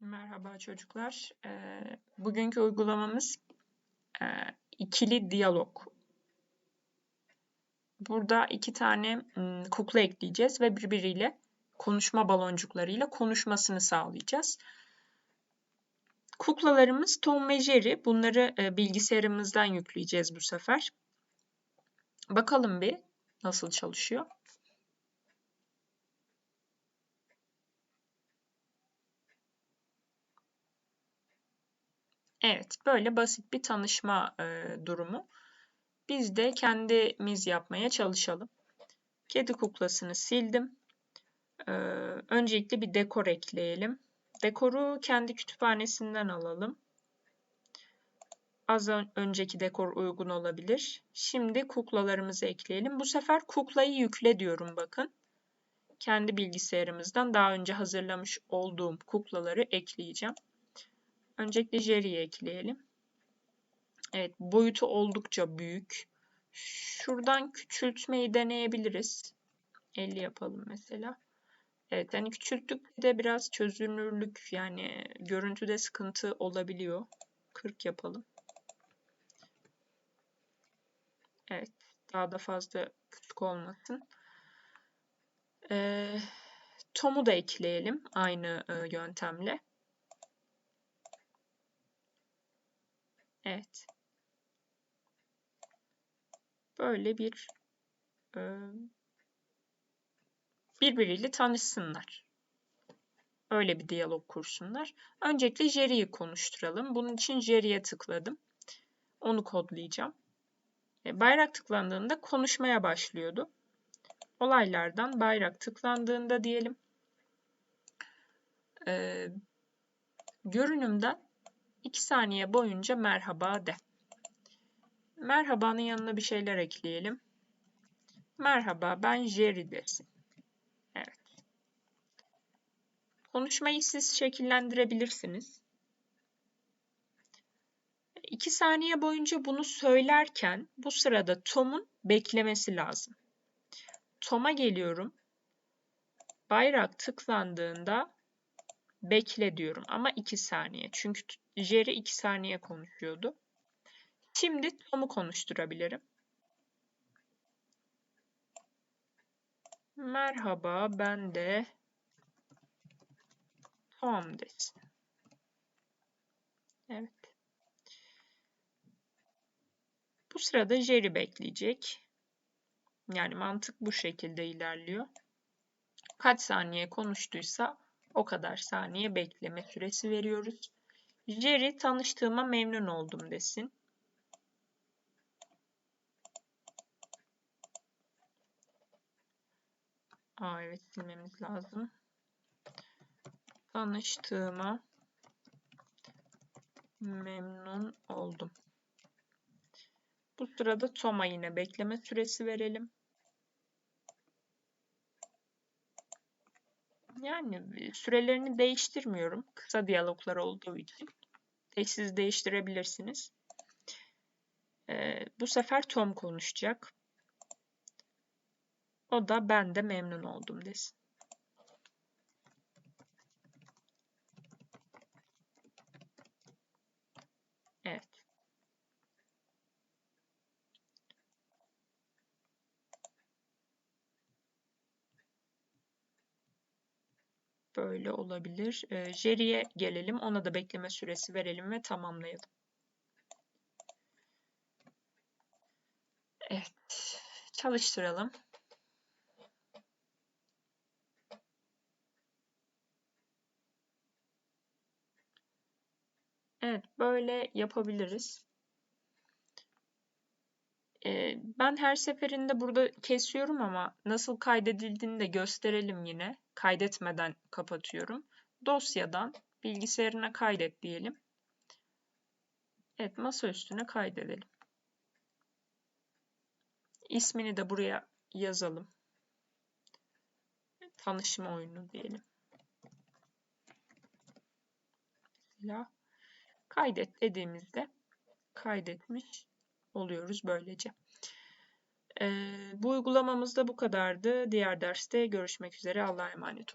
Merhaba çocuklar. Ee, bugünkü uygulamamız e, ikili diyalog. Burada iki tane kukla ekleyeceğiz ve birbiriyle konuşma baloncuklarıyla konuşmasını sağlayacağız. Kuklalarımız Tom ve Jerry. Bunları e, bilgisayarımızdan yükleyeceğiz bu sefer. Bakalım bir nasıl çalışıyor. Evet, böyle basit bir tanışma e, durumu. Biz de kendimiz yapmaya çalışalım. Kedi kuklasını sildim. Ee, öncelikle bir dekor ekleyelim. Dekoru kendi kütüphanesinden alalım. Az önceki dekor uygun olabilir. Şimdi kuklalarımızı ekleyelim. Bu sefer kuklayı yükle diyorum bakın. Kendi bilgisayarımızdan daha önce hazırlamış olduğum kuklaları ekleyeceğim. Öncelikle Jerry'i ekleyelim. Evet boyutu oldukça büyük. Şuradan küçültmeyi deneyebiliriz. 50 yapalım mesela. Evet hani küçülttük de biraz çözünürlük yani görüntüde sıkıntı olabiliyor. 40 yapalım. Evet daha da fazla küçük olmasın. Ee, Tom'u da ekleyelim aynı e, yöntemle. Evet. Böyle bir e, birbiriyle tanışsınlar. Öyle bir diyalog kursunlar. Öncelikle Jerry'i konuşturalım. Bunun için Jerry'e tıkladım. Onu kodlayacağım. E, bayrak tıklandığında konuşmaya başlıyordu. Olaylardan bayrak tıklandığında diyelim. E, görünümden 2 saniye boyunca merhaba de. Merhabanın yanına bir şeyler ekleyelim. Merhaba ben Jerry desin. Evet. Konuşmayı siz şekillendirebilirsiniz. 2 saniye boyunca bunu söylerken bu sırada Tom'un beklemesi lazım. Tom'a geliyorum. Bayrak tıklandığında bekle diyorum ama 2 saniye. Çünkü Jerry 2 saniye konuşuyordu. Şimdi Tom'u konuşturabilirim. Merhaba ben de Tom desin. Evet. Bu sırada Jerry bekleyecek. Yani mantık bu şekilde ilerliyor. Kaç saniye konuştuysa o kadar saniye bekleme süresi veriyoruz. Jerry tanıştığıma memnun oldum desin. Aa evet silmemiz lazım. Tanıştığıma memnun oldum. Bu sırada Tom'a yine bekleme süresi verelim. Yani sürelerini değiştirmiyorum. Kısa diyaloglar olduğu için. Siz değiştirebilirsiniz. Ee, bu sefer Tom konuşacak. O da ben de memnun oldum desin. Evet. Böyle olabilir. E, Jerry'e gelelim. Ona da bekleme süresi verelim ve tamamlayalım. Evet. Çalıştıralım. Evet, böyle yapabiliriz. Ee, ben her seferinde burada kesiyorum ama nasıl kaydedildiğini de gösterelim yine. Kaydetmeden kapatıyorum. Dosyadan bilgisayarına kaydet diyelim. Evet, masa üstüne kaydedelim. İsmini de buraya yazalım. Tanışma oyunu diyelim. Mesela Kaydet dediğimizde kaydetmiş oluyoruz böylece. Bu uygulamamız da bu kadardı. Diğer derste görüşmek üzere. Allah'a emanet olun.